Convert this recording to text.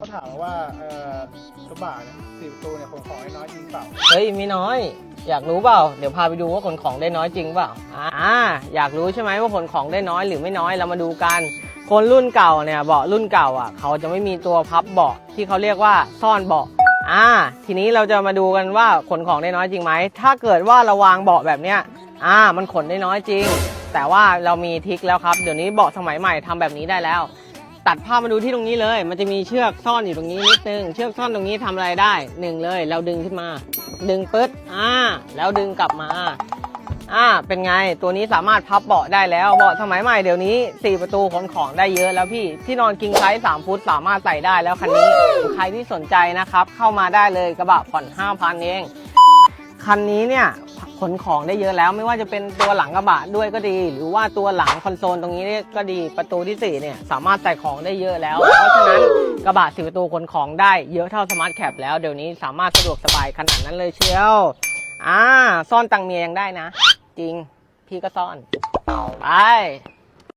เขาถามว่าเออกระบะเนี่ยสี่ประตูเนี่ยขนของให้น้อยจริงเปล่าเฮ้ยมีน้อย อยากรู้เปล่า เดี๋ยวพาไปดูว่าขนของได้น้อยจริงเปล่าอ่าอยากรู้ใช่ไหมว่าขนของได้น้อยหรือไม่น้อยเรามาดูกัน คนรุ่นเก่าเนี่ยเบาะรุ่นเก่าอะเขาจะไม่มีตัวพับเบาะที่เขาเรียกว่าซ่อนเบาะอ่า ทีนี้เราจะมาดูกันว่าขนของได้น้อยจริงไหมถ้าเกิดว่าเราวางเบาะแบบเนี้ยอ่า มันขนได้น้อยจริง แต่ว่าเรามีทิคแล้วครับ เดี๋ยวนี้เบาะสมัยใหม่ทำแบบนี้ได้แล้ว ตัดภาพมาดูที่ตรงนี้เลย มันจะมีเชือกซ่อนอยู่ตรงนี้นิดนึง เชือกซ่อนตรงนี้ทำอะไรได้หนึ่งเลย เราดึงขึ้นมา ดึงปึ๊ดอ่า แล้วดึงกลับมาอ่า เป็นไง ตัวนี้สามารถพับเบาะได้แล้ว เบาะสมัยใหม่เดี๋ยวนี้ 4 ประตูขนของได้เยอะแล้วพี่ ที่นอนกิงไซส์3ฟุตสามารถใส่ได้แล้วคันนี้ ใครที่สนใจนะครับ เข้ามาได้เลยกระบะผ่อน 5,000 เอง คันนี้เนี่ย ขนของได้เยอะแล้วไม่ว่าจะเป็นตัวหลังกระบะด้วยก็ดี หรือว่าตัวหลังคอนโซลตรงนี้เนี่ยก็ดีประตูที่สี่เนี่ย สามารถใส่ของได้เยอะแล้ว เพราะฉะนั้นกระบะสี่ประตูขนของได้เยอะเท่าสมาร์ทแคปแล้วเดี๋ยวนี้สามารถสะดวกสบายขนาดนั้นเลยเชียวอ่าซ่อนตังเมียยังได้นะ จริงพี่ก็ซ่อนไป